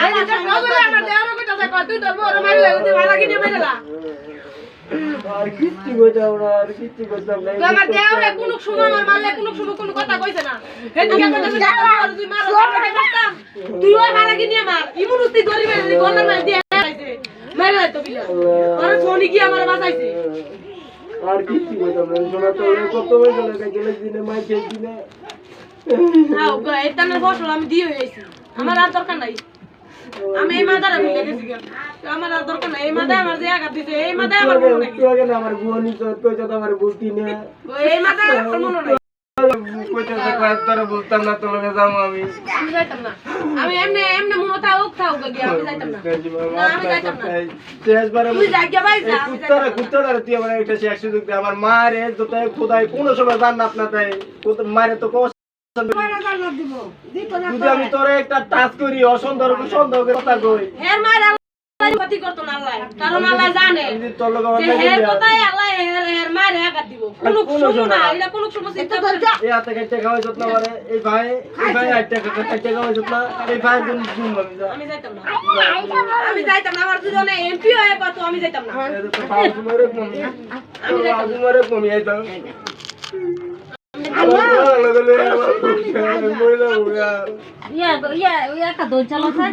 আরে আরে দেওয়ার আর কিচ্ছু করতাম না আর কিচ্ছু করতাম না আমার দেওরে কোন সময় আমার মারলে কোন সময় কোন কথা কইছে না। এদিকে কথা তুই ওই ভালো কিনে মার গলার মার দিয়ে তো বিলা আরে সোনি কি আমার বাঁচাইছে? আর কিচ্ছু করতাম না। সোনা তো কত গেলে দিনে মাই খেয়ে দিনে। আও গো এটা না ফসল আমি দিয়ে হইছি আমার আর দরকার নাই। আমি এই মাদার আমি লেগেছি গা। আমার আর দরকার নাই। এই মাদায় আমার যে আঘাত দিছে এই মাদায় আমার মনে নাই। আমার গুয়ানি তো আমার বলতি না এই মাদায় আমার মনে নাই। কইতেছে কয়েকটারে বলতাম না তোর লগে যাব আমি। আমি যাইতাম না। আমি এমনি এমনি মনে থাও থাও গিয়া আমি যাইতাম না। না। আমি যাইতাম না। শেষবারে তুই জায়গা পাইছা আমি কুত্তারা কুত্তারা তুই আমার একটা শেষ সুযোগ দে। আমার মারে যত খোদাই কোন সময় জান্নাত না দেয়। কোত- মারে তো আমি তোরে একটা টাচ করি অসুন্দর সুন্দর কথা কই। ক্ষতি করতো না আল্লাহ কারণ আল্লাহ জানে যে লাগে এর আল্লাহ এর এর মায়ের আঘাত দিব কোনো কোনো সময় না এটা কোনো সময় চিন্তা করবে এই হাতে কাটতে খাওয়াই যত না মারে এই ভাই এই ভাই আটটা কাটতে খাওয়াই যত না এই ভাই দিন দিন আমি যাইতাম না আমি যাইতাম না আমার দুজনে এমপি হয়ে কত আমি যাইতাম না আমি যাই তোমারে কমি উড়া ইয়া ইয়া ইয়া একটা দই চালো স্যার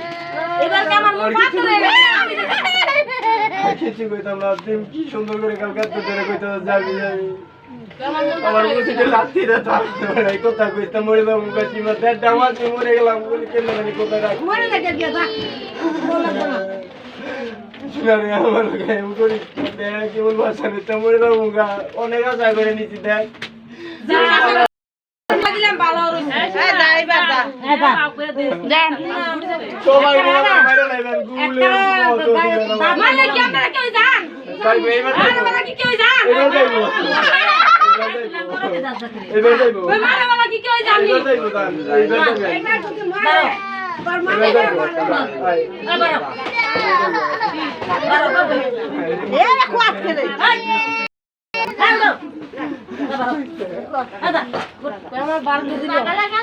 এবার কি আমার মুখ পাথর হয়ে গেছে? আমি যাইতাম না। আর কিছু কইতাম না তুই কি সুন্দর করে কালকাতে ধরে কইতে যাবি যাবি আমার মুখ আমার লাথি রে তার এই কথা কইতে মরে যাব মুখে চিমা দেড় ডামাত মরে গেলাম বলে কেন জানি কোথায় রাখ মরে গেছে গিয়া যা। শুনারে আমার গায়ে করি দেখ কেমন ভাষা নিতে মরে যাব মুখা অনেক আশা করে নিছি দেখ লাগিলাম ভালো রইছে হ্যাঁ মনে মানে যাইবো আমার বারো দিন